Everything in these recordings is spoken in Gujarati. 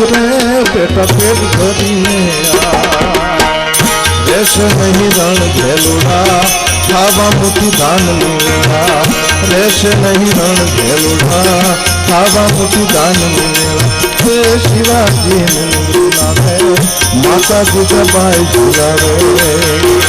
रे बेटा पेट भरिया वैसे नहीं रण खेलूड़ा खावा मुठी दान लूड़ा वैसे नहीं रण खेलूड़ा खावा मुठी दान लूड़ा शिवाजी ने माता जी का बाई जुड़ा रे।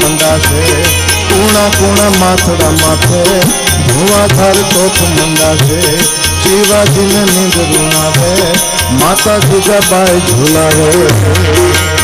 મંડાશે કુણા કુણા માથડા માથે ધુઆધાર તોફ મંડાશે શિવાજીને નીંદ રૂણાવે માતા જીજાબાઈ ઝુલાવે.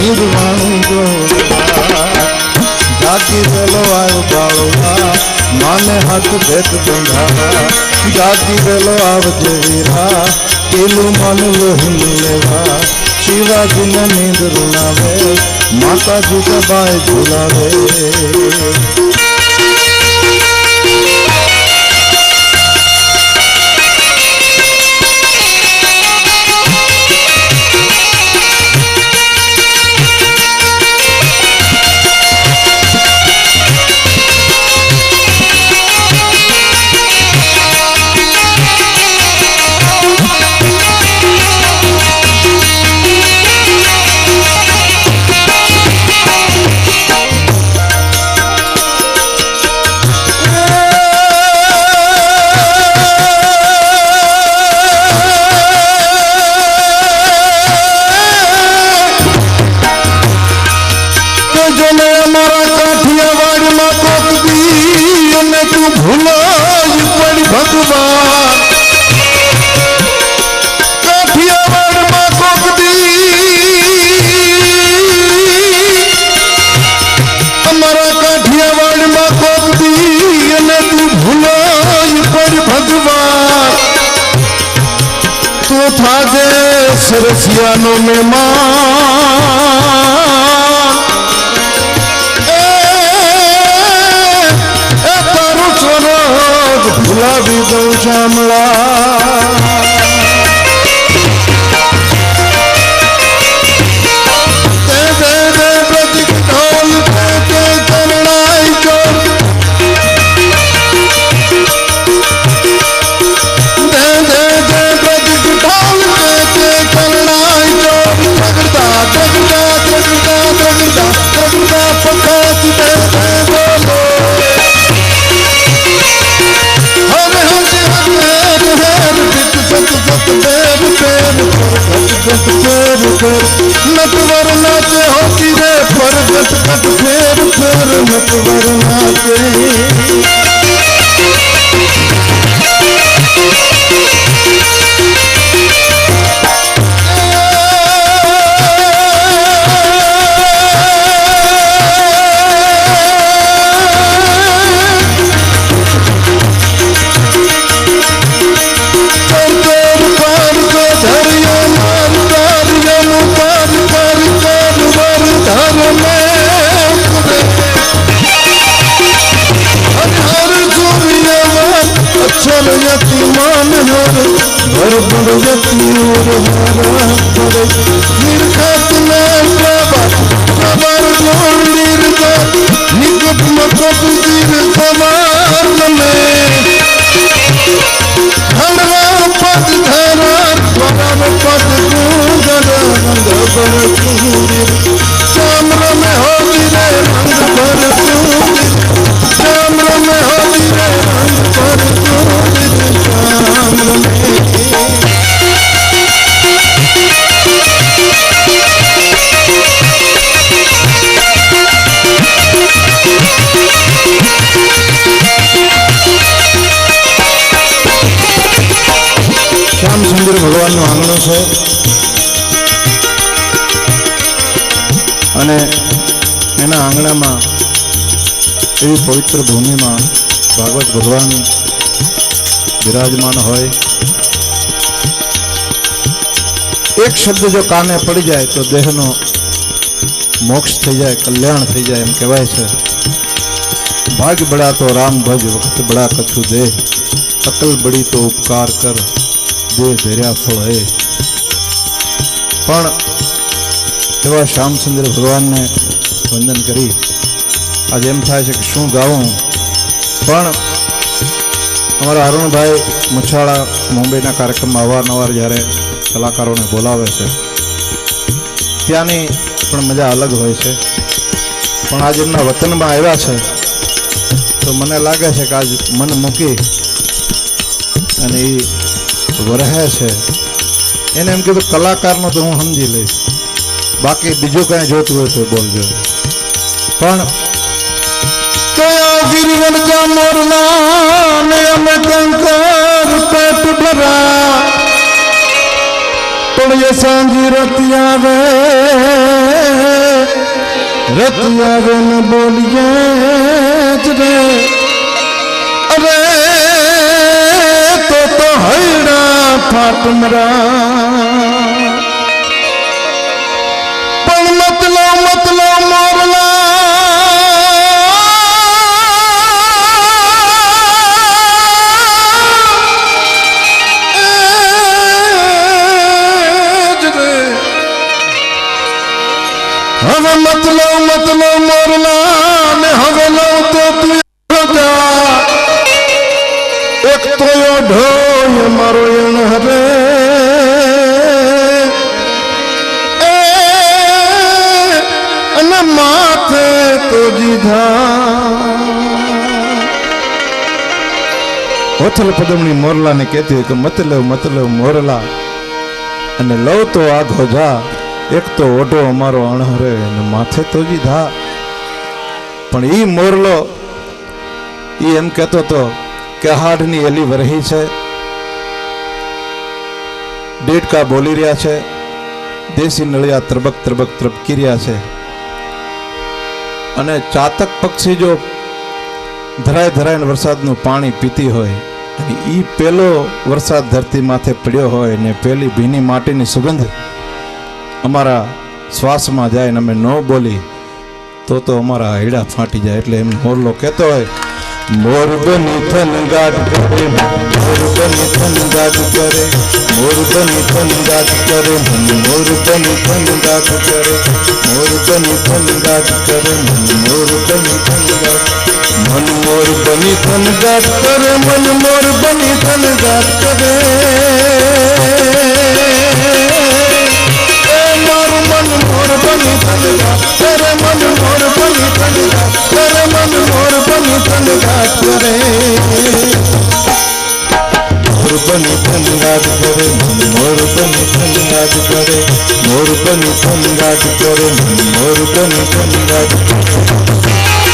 બેટા હિંદવાનું જોવા જાતિ વેલો આવ્યો બાળવા માને હાથ ભેટ બંધાવા જાતિ વેલો આવજે વીરા પેલું મન લોહી લેવા શિવાજીને નીંદ રૂણાવે માતાજી દબાઈ ઝુલાવે થાજે સરસિયાનો મહેમાન परगत फेर फेर। नटवर नाचे हो कि रे परगत कट फेर फेर। नटवर नाचे। એવી પવિત્ર ભૂમિમાં ભાગવત ભગવાન બિરાજમાન હોય એક શબ્દ જો કાને પડી જાય તો દેહનો મોક્ષ થઈ જાય કલ્યાણ થઈ જાય એમ કહેવાય છે ભાગ બડા તો રામ ભજ વખત બડા કછુ દે અકલ બડી તો ઉપકાર કર દે ધૈર્યા ફળ હે પણ એવા શ્યામચંદ્ર ભગવાનને વંદન કરી આજે એમ થાય છે કે શું ગાવું પણ અમારા અરુણભાઈ મુછાળા મુંબઈના કાર્યક્રમમાં અવારનવાર જ્યારે કલાકારોને બોલાવે છે, ત્યાંની પણ મજા અલગ હોય છે. પણ આજ એમના વતનમાં આવ્યા છે, તો મને લાગે છે કે આજ મન મૂકી અને એ વરહે છે. એને એમ કીધું, કલાકારનો તો હું સમજી લઈશ. બાકી બીજું કાંઈ જોતું હોય તો બોલજો. પણ કયા ગિરવન જા મોરના ને અમે કંકર પેટ ભરા પણ એ સાંજી રતી આવે રતી આવે ને બોલીએ જ રે. અરે, તો તો હૈડા ફાટમરા. પણ મતલો મતલો મોરલા તું જા એક તો યો ઢોય મારો એણ હવે અને માથે તો જીધા ઓથલ પદમણી મોરલાને કહેતી હોય કે મતલબ મતલબ મોરલા, અને લવ તો આ ધોજા એક તો ઓઢો અમારો અણહરે અને માથે તો જીધા પણ ઈ મોરલો, ઈ એમ કહેતો હતો કે હાડની એલી વરહી છે. ડેટકા બોલી રહ્યા છે. દેશી નળિયા ત્રબક ત્રબક ત્રબકી રહ્યા છે. અને ચાતક પક્ષી જો ધરાય ધરાઈને વરસાદનું પાણી પીતી હોય અને એ પેલો વરસાદ ધરતી માથે પડ્યો હોય ને પેલી ભીની માટીની સુગંધ અમારા શ્વાસમાં જાય ને અમે ન બોલી, તો તો અમારા હૈડા ફાટી જાય એટલે એમ મોરલો કહેતો હોય મોર બની થન ગાઢ કરે મોર બની ગાઢ કરે મોર બની થન ગાઢ કરે મન મોર બની થન ગાઢ કરે મોર બની થન ગાઢ કરે, મન મોર ગાઢ મન મોર બની થન ગાઢ કરે, મન મોર બની થન ગાઢ કરે. pani tanga tere man mor pani tanga tere man mor pani tanga tere मोर बनी फंगाज करे मोर बनी फंगाज करे मोर बनी फंगाज करे मोर बनी फंगाज करे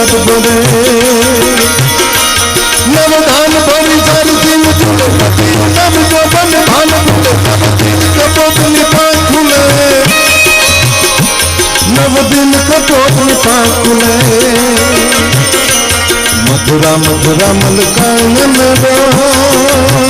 नाथ बोले नव धान भरी जल दिन झूले नव जो बन भान बोले नव दिन कपोत निपान खुले। नव दिन कपोत निपान खुले। मधुरा मथुरा मलकान में रो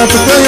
up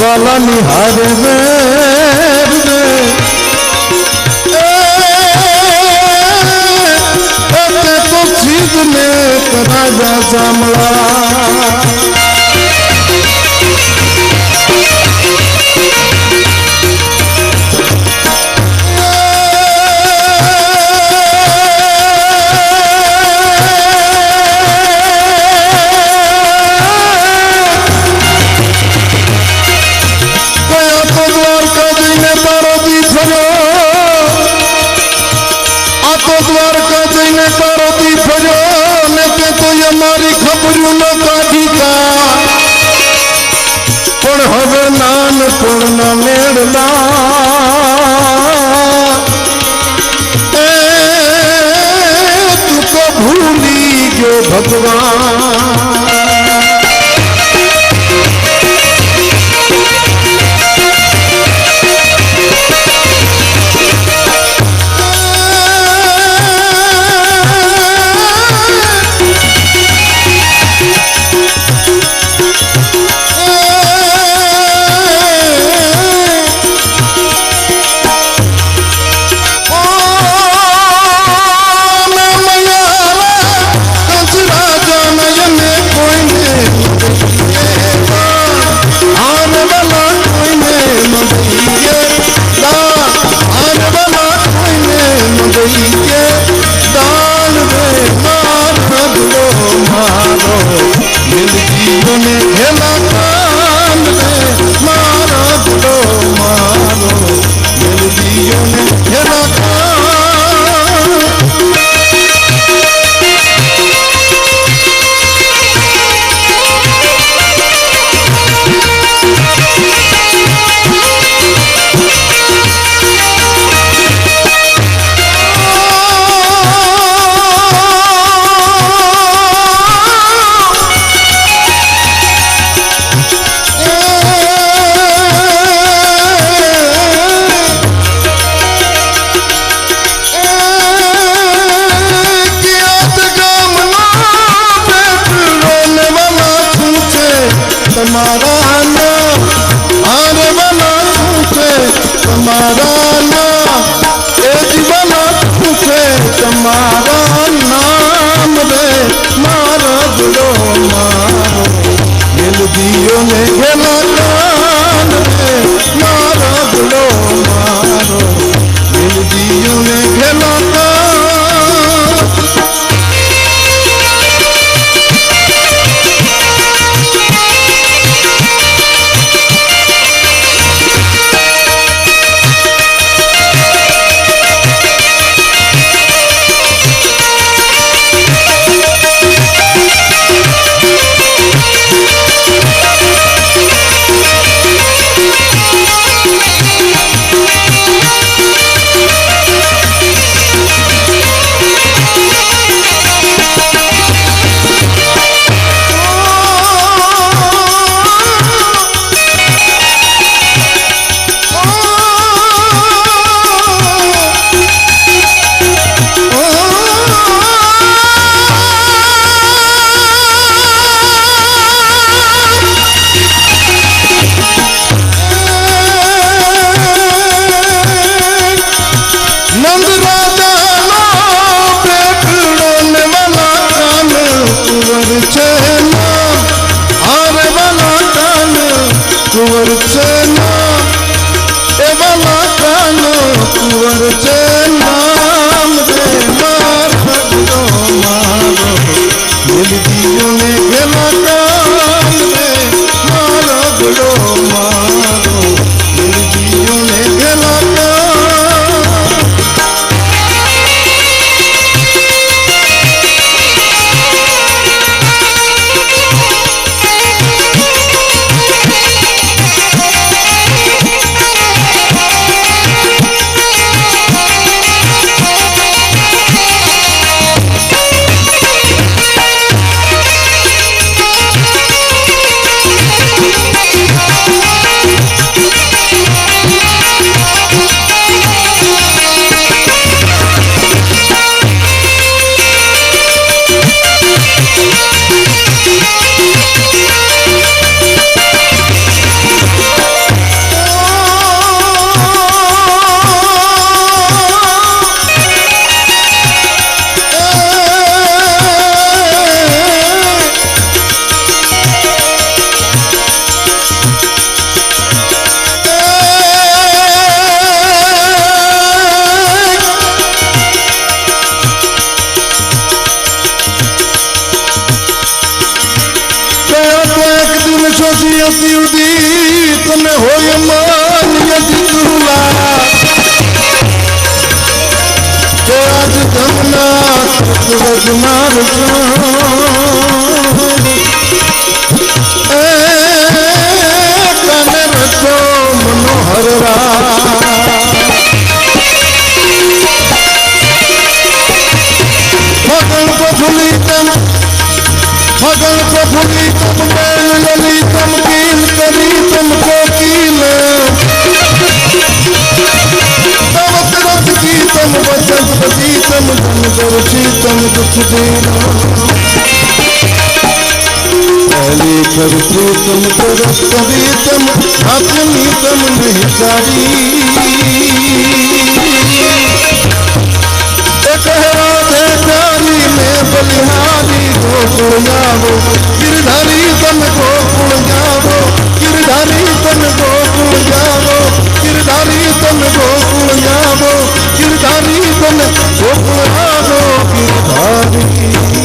વાલા નિહાર તો ચીજ મેં કરા જા સાંભળા પાર્વતી ફર્યો ને તે તો અમારી ખબરું ન કાઢી કા પણ હવે નાનપણના મેળના. એ તું તો ભૂલી ગયો ભગવાન. मगन प्रफुली तुम बैल लली तुम कील करी तुमको कील। तब तरत की तुम बचत बसी, तुम धन दर्शी, तुम दुख देना। पहले करते तुम तरत कभी तुम अपनी तुम नहीं सारी एक है राधे। તમે બલિહારી ગોકુળ જાવો ગિરધારી તન ગોકુળ જાવો ગિરધારી તન ગોકુળ જાવો ગિરધારી તન ગોકુળ જાવો ગિરધારી તન ગોકુળ જાવો ગિરધારી